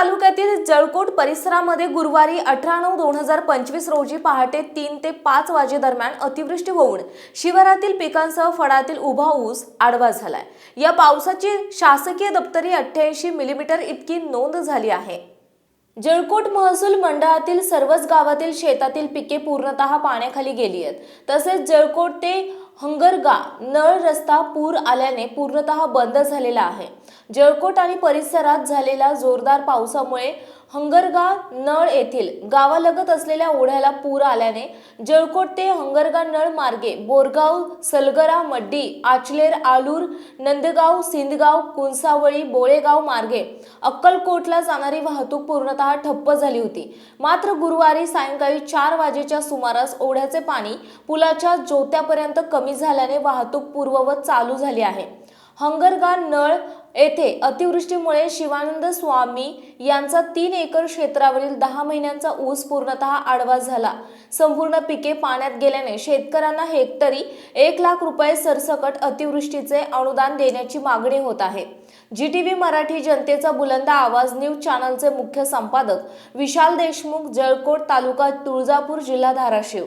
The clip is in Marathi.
तालुक्यातील जळकोट परिसरामध्ये गुरुवारी अठरा नऊ दोन हजार पंचवीस रोजी पहाटे तीन ते पाच वाजेदरम्यान अतिवृष्टी होऊन शिवारातील पिकांसह फळातील उभा ऊस आडवा झालाय. या पावसाची शासकीय दप्तरी अठ्ठ्याऐंशी मिलीमीटर इतकी नोंद झाली आहे. जळकोट महसूल मंडळातील सर्वच गावातील शेतातील पिके पूर्णतः पाण्याखाली गेली आहेत. तसेच जळकोट ते हंगरगा नळ रस्ता पूर आल्याने पूर्णतः बंद झालेला आहे. जळकोट आणि परिसरात झालेल्या जोरदार पावसामुळे हंगरगा नळ येथील गावालगत असलेल्या ओढ्याला पूर आल्याने जळकोट ते हंगरगा नळ मार्गे बोरगाव सलगरा मड्डी आचलेर आलूर नंदगाव सिंदगाव कुंसावळी बोळेगाव मार्गे अक्कलकोटला जाणारी वाहतूक पूर्णतः ठप्प झाली होती. मात्र गुरुवारी सायंकाळी चार वाजेच्या सुमारास ओढ्याचे पाणी पुलाच्या जोत्यापर्यंत कमी झाल्याने वाहतूक पूर्ववत चालू झाली आहे. हंगरगा नळ येथे अतिवृष्टीमुळे शिवानंद स्वामी यांचा तीन एकर क्षेत्रावरील दहा महिन्यांचा ऊस पूर्णतः आडवा झाला. संपूर्ण पिके पाण्यात गेल्याने शेतकऱ्यांना हेक्टरी एक लाख रुपये सरसकट अतिवृष्टीचे अनुदान देण्याची मागणी होत आहे. जी टी व्ही मराठी जनतेचा बुलंद आवाज न्यूज चॅनलचे मुख्य संपादक विशाल देशमुख जळकोट तालुका तुळजापूर जिल्हा धाराशिव.